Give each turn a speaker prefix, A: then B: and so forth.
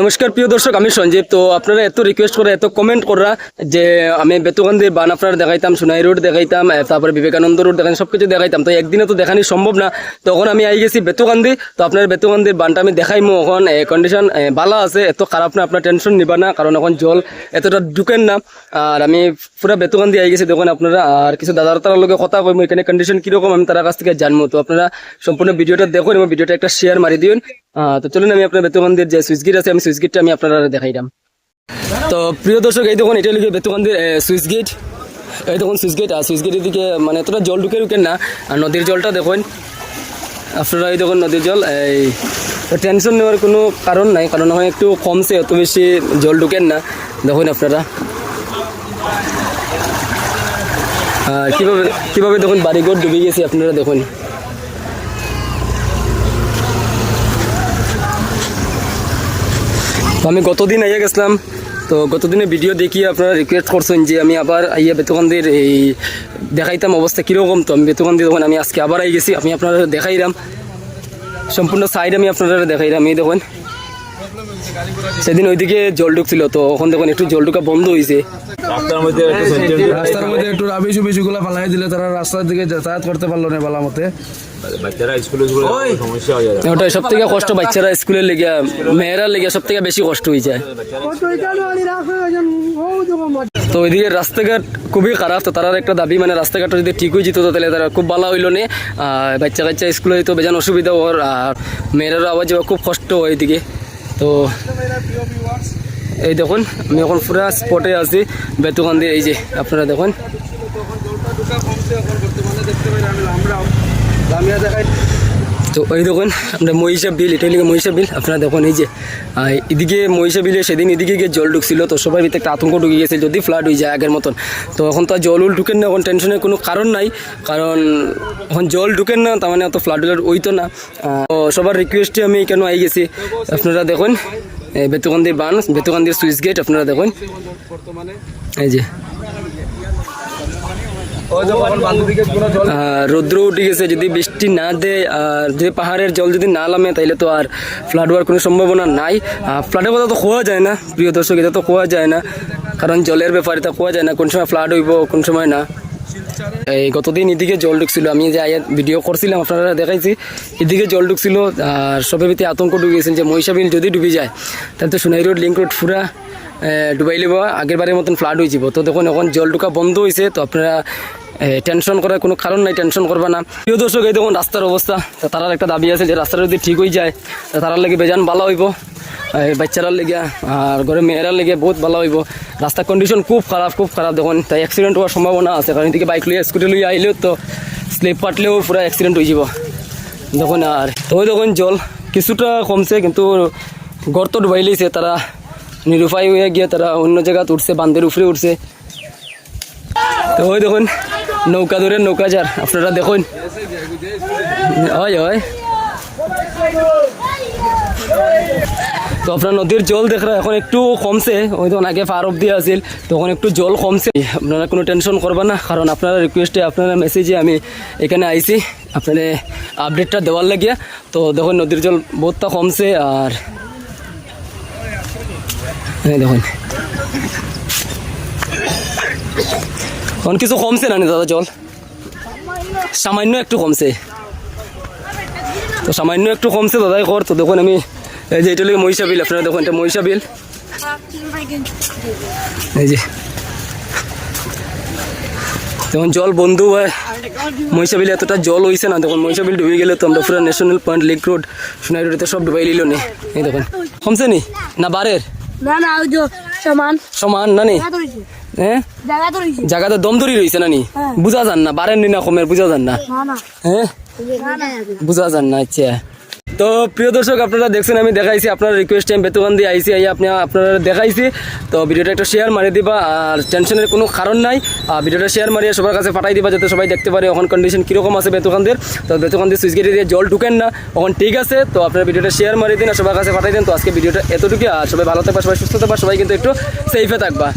A: নমস্কার, প্রিয় দর্শক, আমি সঞ্জীব। তো আপনারা এত রিকোয়েস্ট করে, এত কমেন্ট করা যে আমি বেতুকান্দির বান আপনারা দেখাইতাম, সোনাই রোড দেখাইতাম তারপরে বিবেকানন্দ রোড দেখাইতাম সব কিছু দেখাইতাম। তো একদিনে তো দেখানি সম্ভব না। তখন আমি আই গেছি বেতুকান্দি তো আপনার বেতুকান্দির বানটা আমি দেখাইমু এখন। কন্ডিশন ভালো আছে, এত খারাপ না, আপনার টেনশন নিবা না, কারণ এখন জল এতটা ঢুকেন না। আর আমি পুরো বেতুকান্দি আই গেছি তখন আপনারা। আর কিছু দাদার তার লগে কথা কইমু, এখানে কন্ডিশন কীরকম আমি তার কাছ থেকে জানব তো আপনারা সম্পূর্ণ ভিডিওটা দেখুন এবং ভিডিওটা একটা শেয়ার মারি দিন তো চলুন আমি আপনার বেতুকান্দির যে সুইচ গেট আছে, আমি সুইচ গেটটা আমি আপনারা দেখাইলাম তো প্রিয় দর্শক, এই দেখুন, এটা লিখে বেতুকান্দির সুইচ গেট এই দেখুন সুইচ গেট আর সুইচ গেটের দিকে মানে এতটা জল ঢুকে ঢুকেন না, আর নদীর জলটা দেখুন। আপনারা এই দেখুন, নদীর জল, এই টেনশন নেওয়ার কোনো কারণ নাই, কারণ হয় একটু কমছে, অত বেশি জল ঢুকেন না। দেখুন আপনারা। আর কীভাবে কীভাবে দেখুন, বাড়িঘর ডুবে গেছে, আপনারা দেখুন। আমি গতদিন আইয়া গেছিলাম। তো গতদিনে ভিডিও দেখি আপনারা রিকোয়েস্ট করছেন যে আমি আবার আইয়া বেতকান্দির এই দেখাইতাম অবস্থা কীরকম। তো আমি বেতকান্দি তখন আমি আজকে আবার আই গেছি, আমি আপনারা দেখাইলাম সম্পূর্ণ সাইড আমি আপনারা দেখাইলাম এই দেখুন। সেদিন ওইদিকে জল ঢুকছিল তো ওখান দেখুন একটু জল ঢুকা বন্ধ হয়েছে
B: রাস্তার মধ্যে একটু সেন্টেন্স
C: রাস্তার মধ্যে একটু রাবি সুবিসি গুলা ফালাই দিলে তারা রাস্তার দিকে যাতায়াত করতে পারল না বালা মতে।
B: হয়ে
A: ওটাই সব থেকে কষ্ট বাচ্চারা লেগে মেয়েরা লেগে সব থেকে বেশি কষ্ট হয়ে যায় তো ওইদিকে রাস্তাঘাট খুবই খারাপ তো তার একটা দাবি মানে রাস্তাঘাটটা যদি ঠিক হয়ে যেত তাহলে তারা খুব ভালো হইল নে। আর বাচ্চা কাচ্চা স্কুলে তো বেজান অসুবিধা ওর আর মেয়েরারও আবার যাওয়া খুব কষ্ট হয় ওইদিকে। তো এই দেখুন আমি এখন পুরা স্পটে আছি বেতুকান্দির এই যে আপনারা দেখুন। তো এই দেখুন, আমরা মহিষা বিল এটা লিখে মহিষা বিল। আপনারা দেখুন, এই যে এদিকে মহিষা বিলে সেদিন এদিকে গিয়ে জল ঢুকছিল, তো সবাই ভিতরে একটা আতঙ্ক ঢুকে গেছে যদি ফ্লাড হয়ে যায় আগের মতন। তো এখন তো আর জল উল ঢুকেন না এখন টেনশনের কোনো কারণ নাই। কারণ, এখন জল ঢুকেন না, তার মানে অত ফ্লাড উলাড হইতো না। তো সবার রিকোয়েস্টে আমি কেন আই গেছি? আপনারা দেখুন বেতুকান্দির বান বেতুকান্দির সুইচ গেট আপনারা দেখুন। এই যে রৌদ্র উঠে গেছে, যদি বৃষ্টি না দেয় আর যদি পাহাড়ের জল যদি না নামে তাহলে তো আর ফ্লাড হওয়ার কোনো সম্ভাবনা নাই। ফ্লাডের কথা তো খোয়া যায় না, প্রিয় দর্শক, এটা তো খোয়া যায় না। কারণ জলের ব্যাপারে তো খোয়া যায় না, কোন সময় ফ্লাড হইব, কোন সময় না। এই গতদিন এদিকে জল ঢুকছিল আমি যে আয়া ভিডিও করছিলাম আপনারা দেখাইছি। এদিকে জল ঢুকছিল আর সবের ভিতরে আতঙ্ক গেছেন যে মহিষাবিল যদি ডুবে যায় তাহলে তো সোনাই রোড লিঙ্ক রোড এ, ডুবাই লিব আগের বারের মতন ফ্লাড হয়ে যাব। তো দেখুন এখন জল ঢুকা বন্ধ হয়েছে তো আপনারা টেনশন করার কোনো কারণ নাই টেনশন করবা না। প্রিয় দর্শক এই দেখুন রাস্তার অবস্থা। তারার একটা দাবি আছে যে রাস্তাটা যদি ঠিক হয়ে যায় তারার লাগে বেজান ভালো হইব। বাচ্চারার লেগে আর ঘরে মেয়েরার লেগে বহুত ভালো হইব। রাস্তার কন্ডিশন খুব খারাপ খুব খারাপ দেখুন। তাই অ্যাক্সিডেন্ট হওয়ার সম্ভাবনা আছে। কারণ এদিকে বাইক লইয়া স্কুটি লইয়া আইলেও তো স্লিপ পাটলেও পুরো অ্যাক্সিডেন্ট হয়ে যাব। দেখুন আর, তো দেখুন জল কিছুটা কমছে, কিন্তু গর্ত ডুবাই লইছে তারা। নিরুপায় হয়ে গিয়ে তারা অন্য জায়গাতে উঠছে বান্ধের উপরে উঠছে। তো ওই দেখুন, নৌকা ধরে নৌকা যার। আপনারা দেখুন। হয় হয়। তো আপনার নদীর জল দেখরা এখন একটু কমছে। ওই তখন আগে পার অব্দি আছিল, তখন একটু জল কমছে। আপনারা কোনো টেনশন করবেন না, কারণ আপনারা রিকোয়েস্টে আপনারা মেসেজে আমি এখানে আইছি। আপনাদের আপডেটটা দেওয়ার লাগিয়া। তো দেখুন, নদীর জল বহুতটা কমছে আর দেখুন। এখন কিছু কমছে নি দাদা জল? সামান্য একটু কমছে। তো সামান্য একটু কমছে দাদাই কর। তো দেখুন, আমি এই যে এটা মহিষা বিল আপনারা দেখুন এটা মহিষা বিল। এই যে। জল বন্ধু হয় মহিষা বিলে এতটা জল হয়েছে না দেখুন মহিষা বিল ডুবে গেলে তো আমরা পুরো national point link road Sonai রোডে সব ডুবাই লিল নি। এই দেখুন। কমছে নি? না বারের?
D: না না ওই যে সমান।
A: সমান না নি?
D: জায়গা তো রয়েছে
A: হ্যাঁ
D: জায়গা তো
A: দম ধরি রয়েছে না নি?
D: হ্যাঁ।
A: বুঝা যান না বারের নি না কমের বুঝা যান না। হ্যাঁ? বুঝা যান না আচ্ছা। তো প্রিয় দর্শক, আপনারা দেখছেন, আমি দেখাইছি আপনার রিকোয়েস্ট টাইম বেতন দিয়ে আইসি আই আপনি, আপনারা দেখাইছি। তো ভিডিওটা একটা শেয়ার মারিয়ে দিবা, আর টেনশনের কোনো কারণ নাই। ভিডিওটা শেয়ার মারিয়ে সবার কাছে পাঠাই দিবা, যাতে সবাই দেখতে পারে এখন কন্ডিশন কীরকম আছে বেতকানদের তো বেতকানদের সুইচ গেটে দিয়ে জল ঢুকেন না, এখন ঠিক আছে। তো আপনারা ভিডিওটা শেয়ার মারিয়ে দিন, আর সবার কাছে পাঠাই দিন। তো আজকে ভিডিওটা এতটুকু আর সবাই ভালো থাকবা, সবাই সুস্থ থাকবা, সবাই কিন্তু একটু সেফে থাকবা।